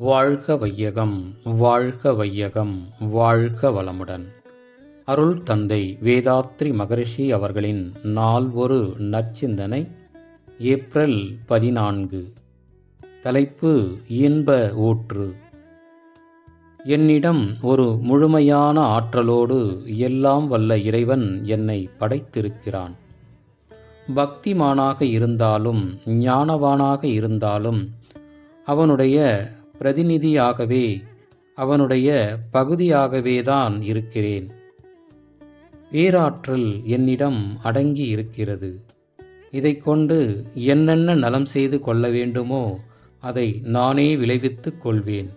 வாழ்க வையகம் வாழ்க வையகம் வாழ்க வளமுடன். அருள் தந்தை வேதாத்ரி மகரிஷி அவர்களின் நாள் ஒரு நற்சிந்தனை ஏப்ரல் பதினான்கு. தலைப்பு இன்ப ஊற்று. என்னிடம் ஒரு முழுமையான ஆற்றலோடு எல்லாம் வல்ல இறைவன் என்னை படைத்திருக்கிறான். பக்திமானாக இருந்தாலும் ஞானவானாக இருந்தாலும் அவனுடைய பிரதிநிதியாகவே அவனுடைய பகுதியாகவே தான் இருக்கிறேன். பேராற்றல் என்னிடம் அடங்கி இருக்கிறது. இதை கொண்டு என்னென்ன நலம் செய்து கொள்ள வேண்டுமோ அதை நானே விளைவித்துக் கொள்வேன்.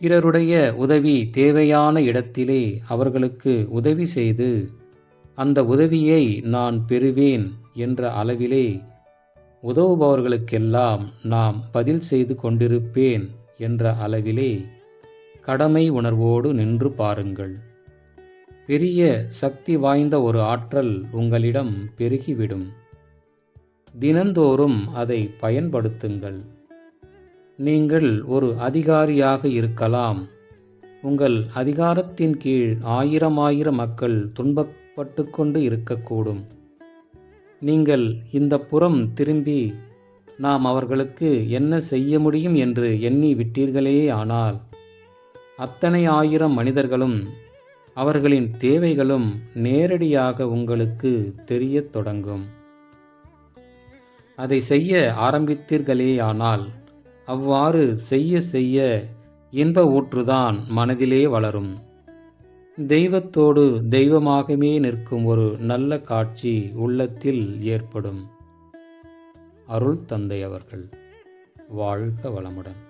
பிறருடைய உதவி தேவையான இடத்திலே அவர்களுக்கு உதவி செய்து அந்த உதவியை நான் பெறுவேன் என்ற அளவிலே உதவுபவர்களுக்கெல்லாம் நாம் பதில் செய்து கொண்டிருப்பேன் என்ற அளவிலே கடமை உணர்வோடு நின்று பாருங்கள். பெரிய சக்தி வாய்ந்த ஒரு ஆற்றல் உங்களிடம் பெருகிவிடும். தினந்தோறும் அதை பயன்படுத்துங்கள். நீங்கள் ஒரு அதிகாரியாக இருக்கலாம். உங்கள் அதிகாரத்தின் கீழ் ஆயிரம் ஆயிரம் மக்கள் துன்பப்பட்டு கொண்டு இருக்கக்கூடும். நீங்கள் இந்த புறம் திரும்பி நாம் அவர்களுக்கு என்ன செய்ய முடியும் என்று எண்ணி விட்டீர்களே ஆனால் அத்தனை ஆயிரம் மனிதர்களும் அவர்களின் தேவைகளும் நேரடியாக உங்களுக்கு தெரியத் தொடங்கும். அதை செய்ய ஆரம்பித்தீர்களேயானால் அவ்வாறு செய்ய செய்ய இன்ப ஊற்றுதான் மனதிலே வளரும். தெய்வத்தோடு தெய்வமாகவே நிற்கும் ஒரு நல்ல காட்சி உள்ளத்தில் ஏற்படும். அருள் தந்தை அவர்கள். வாழ்க வளமுடன்.